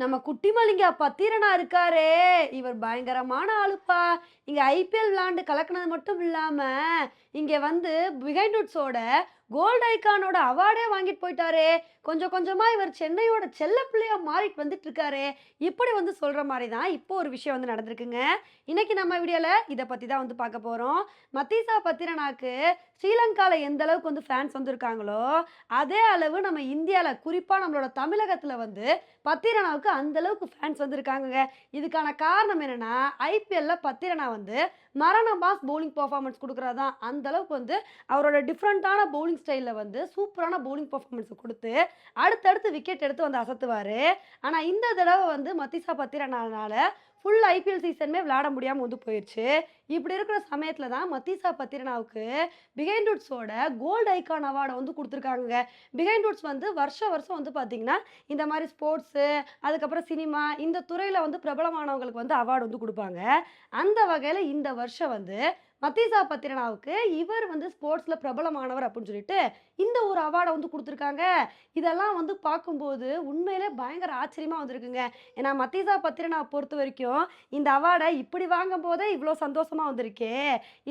நம்ம குட்டிமலிங்க பத்திரனா இருக்காரே. இவர் பயங்கரமான ஆளுப்பா. இங்கே ஐபிஎல் விளாண்டு கலக்குனது மட்டும் இல்லாமல் இங்கே வந்து பிகைண்டுட்ஸோட கோல்ட் ஐக்கானோட அவார்டே வாங்கிட்டு போயிட்டாரே. கொஞ்சம் கொஞ்சமாக இவர் சென்னையோட செல்ல பிள்ளையாக மாறிட்டு வந்துட்டு இருக்காரு இப்படி வந்து சொல்கிற மாதிரி தான் இப்போ ஒரு விஷயம் வந்து நடந்திருக்குங்க. இன்னைக்கு நம்ம வீடியோவில் இதை பற்றி தான் வந்து பார்க்க போகிறோம் மத்தீசா பத்திரனாக்கு ஸ்ரீலங்காவில் எந்த அளவுக்கு வந்து ஃபேன்ஸ் வந்திருக்காங்களோ அதே அளவு நம்ம இந்தியாவில் குறிப்பாக நம்மளோட தமிழகத்தில் வந்து பத்திரனாவுக்கு அந்த அளவுக்கு ஃபேன்ஸ் வந்திருக்காங்கங்க இதுக்கான காரணம் என்னென்னா ஐபிஎல்ல பத்திரனா வந்து மரண பாஸ் பவுலிங் பர்ஃபார்மன்ஸ் கொடுக்குறதான் அந்த அளவுக்கு வந்து அவரோட டிஃப்ரெண்ட்டான பவுலிங் ஸ்டைலில் வந்து சூப்பரான பவுலிங் பர்ஃபார்மன்ஸை கொடுத்து அடுத்தடுத்து விக்கெட் எடுத்து வந்து அசத்துவார். ஆனால் இந்த தடவை வந்து மத்திசா பத்திரனால ஃபுல் ஐபிஎல் சீசனுமே விளையாட முடியாமல் வந்து போயிடுச்சு இப்படி இருக்கிற சமயத்தில் தான் மத்திசா பத்திரனாவுக்கு பிகைண்டுட்ஸோட கோல்டு ஐக்கான் அவார்டை வந்து கொடுத்துருக்காங்க. பிகைண்டுட்ஸ் வந்து வருஷம் வருஷம் வந்து பார்த்தீங்கன்னா இந்த மாதிரி ஸ்போர்ட்ஸு அதுக்கப்புறம் சினிமா இந்த துறையில் வந்து பிரபலமானவங்களுக்கு வந்து அவார்டு வந்து கொடுப்பாங்க. அந்த வகையில் இந்த வருஷம் வந்து மத்திசா பத்திரனாவுக்கு இவர் வந்து ஸ்போர்ட்ஸில் பிரபலமானவர் அப்படின்னு சொல்லிட்டு இந்த ஒரு அவார்டை வந்து கொடுத்துருக்காங்க. இதெல்லாம் வந்து பார்க்கும்போது உண்மையிலே பயங்கர ஆச்சரியமாக வந்திருக்குங்க. ஏன்னா மத்திசா பத்திரனாவை பொறுத்த வரைக்கும் இந்த அவார்டை இப்படி வாங்கும் போதே இவ்வளோ சந்தோஷமாக வந்திருக்கே.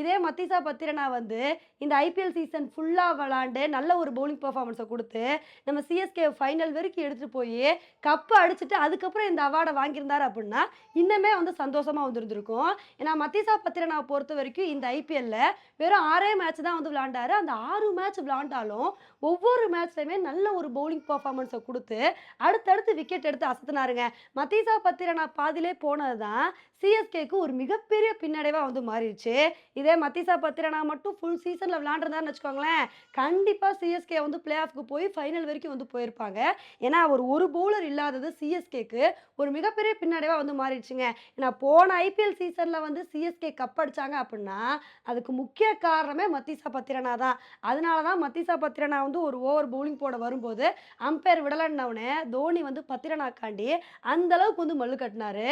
இதே மத்திசா பத்திரனா வந்து இந்த ஐபிஎல் சீசன் ஃபுல்லாக விளாண்டு நல்ல ஒரு பவுலிங் பர்ஃபார்மன்ஸை கொடுத்து நம்ம சிஎஸ்கே ஃபைனல் வரைக்கும் எடுத்துகிட்டு போய் கப்பு அடிச்சுட்டு அதுக்கப்புறம் இந்த அவார்டை வாங்கியிருந்தார் அப்படின்னா இன்னுமே வந்து சந்தோஷமாக வந்திருந்திருக்கும். ஏன்னா மத்திசா பத்திரனாவை பொறுத்த வரைக்கும் இந்த ஐபிஎல்ல வெறும் ஆறே மேட்ச் தான் வந்து விளாண்டாரு அந்த ஆறு மேட்ச் விளாண்டாலும் ஒவ்வொரு மேட்ச்லையுமே நல்ல ஒரு பவுலிங் பர்ஃபார்மன்ஸை கொடுத்து அடுத்தடுத்து விக்கெட் எடுத்து அசத்துனாருங்க. மத்தீசா பத்திரனா பாதியிலே போனது தான் சிஎஸ்கேக்கு ஒரு மிகப்பெரிய பின்னடைவாக வந்து மாறிடுச்சு. இதே மத்தீசா பத்திரனா மட்டும் ஃபுல் சீசனில் விளாண்டுருந்தான்னு வச்சுக்கோங்களேன். கண்டிப்பாக சிஎஸ்கே வந்து பிளே ஆஃப்க்கு போய் ஃபைனல் வரைக்கும் வந்து போயிருப்பாங்க. ஏன்னா அவர் ஒரு பவுலர் இல்லாதது சிஎஸ்கேக்கு ஒரு மிகப்பெரிய பின்னடைவாக வந்து மாறிடுச்சுங்க. ஏன்னா போன ஐபிஎல் சீசனில் வந்து சிஎஸ்கே கப் அடிச்சாங்க அப்படின்னா அதுக்கு முக்கிய காரணமே மத்தீசா பத்திரனா தான். அதனால தான் மத்தீசா பத்திரனா வந்து ஒரு ஓவர் பவுலிங் போட வரும்போது அம்பையர் விடலன்னவனே தோனி வந்து பத்திரனாக்காண்டி அந்த அளவுக்கு வந்து மல்லு கட்டினாரு.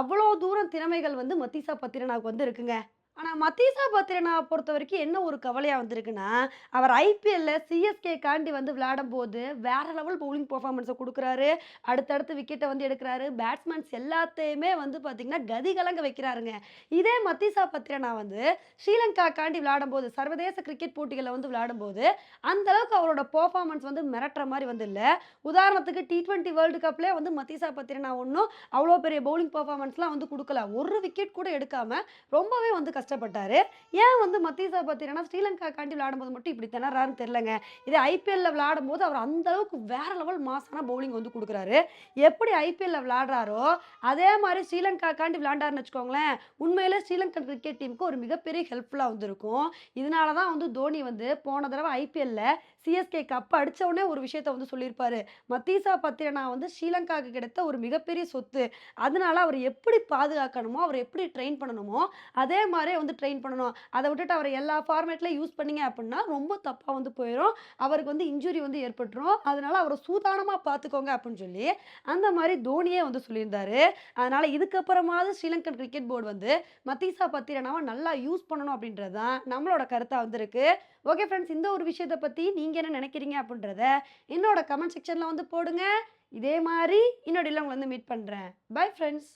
அவ்வளோ தூரம் திறமைகள் வந்து மத்தீசா பத்திரனாவுக்கு வந்து இருக்குங்க. ஆனால் மத்தீசா பத்திரனாவை பொறுத்த வரைக்கும் என்ன ஒரு கவலையாக வந்திருக்குன்னா அவர் ஐபிஎல்ல சிஎஸ்கே காண்டி வந்து விளையாடும் போது வேற லெவல் பவுலிங் பர்ஃபார்மன்ஸை கொடுக்குறாரு. அடுத்தடுத்து விக்கெட்டை வந்து எடுக்கிறாரு. பேட்ஸ்மேன்ஸ் எல்லாத்தையுமே வந்து பார்த்தீங்கன்னா கதி கலங்க வைக்கிறாருங்க. இதே மத்தீசா பத்திரனா வந்து ஸ்ரீலங்கா காண்டி விளையாடும் போது சர்வதேச கிரிக்கெட் போட்டிகளில் வந்து விளையாடும் போது அந்த அளவுக்கு அவரோட பர்ஃபார்மன்ஸ் வந்து மிரட்டுற மாதிரி வந்து இல்லை. உதாரணத்துக்கு டி ட்வெண்ட்டி வேர்ல்டு கப்லேயே வந்து மத்தீசா பத்திரனா ஒன்றும் அவ்வளோ பெரிய பவுலிங் பர்ஃபார்மன்ஸ்லாம் வந்து கொடுக்கல. ஒரு விக்கெட் கூட எடுக்காம ரொம்பவே வந்து கஷ்டம் கஷ்டப்பட்டார். ஏன் வந்து மத்தீசா பார்த்தீங்கன்னா ஸ்ரீலங்கா காண்டி விளையாடும்போது மட்டும் இப்படி திணறாருன்னு தெரிலங்க இதே ஐபிஎல்ல விளையாடும் போது அவர் அந்த அளவுக்கு வேற லெவல் மாசான பவுலிங் வந்து கொடுக்குறாரு. எப்படி ஐபிஎல்ல விளையாடுறாரோ அதே மாதிரி ஸ்ரீலங்கா காண்டி விளையாண்டாருன்னு வச்சுக்கோங்களேன் உண்மையிலே ஸ்ரீலங்கா கிரிக்கெட் டீமுக்கு ஒரு மிகப்பெரிய ஹெல்ப்ஃபுல்லாக வந்திருக்கும். இதனால தான் வந்து தோனி வந்து போன தடவை ஐபிஎல்ல சிஎஸ்கே கப் அடித்த உடனே ஒரு விஷயத்த வந்து சொல்லியிருப்பாரு. மத்தீசா பத்திரனா வந்து ஸ்ரீலங்காவுக்கு கிடைத்த ஒரு மிகப்பெரிய சொத்து. அதனால அவர் எப்படி பாதுகாக்கணுமோ அவர் எப்படி ட்ரெயின் பண்ணணுமோ அதே மாதிரி வந்து ட்ரெயின் பண்ணணும். அதை விட்டுட்டு அவர் எல்லா ஃபார்மேட்லையும் யூஸ் பண்ணிங்க அப்படின்னா ரொம்ப தப்பாக வந்து போயிடும் அவருக்கு வந்து இன்ஜுரி வந்து ஏற்பட்டுரும். அதனால அவரை சூதானமாக பார்த்துக்கோங்க அப்படின்னு சொல்லி அந்த மாதிரி தோனியே வந்து சொல்லியிருந்தாரு. அதனால் இதுக்கப்புறமாவது ஸ்ரீலங்கன் கிரிக்கெட் போர்டு வந்து மத்தீசா பத்திரனாவை நல்லா யூஸ் பண்ணணும் அப்படின்றது தான் நம்மளோட கருத்தாக வந்திருக்கு. ஓகே ஃப்ரெண்ட்ஸ் இந்த ஒரு விஷயத்தை பற்றி நீங்கள் என்ன நினைக்கிறீங்க அப்படின்றத என்னோட கமெண்ட் செக்ஷனில் வந்து போடுங்க. இதே மாதிரி இன்னொரு உங்களை வந்து மீட் பண்ணுறேன் பை ஃப்ரெண்ட்ஸ்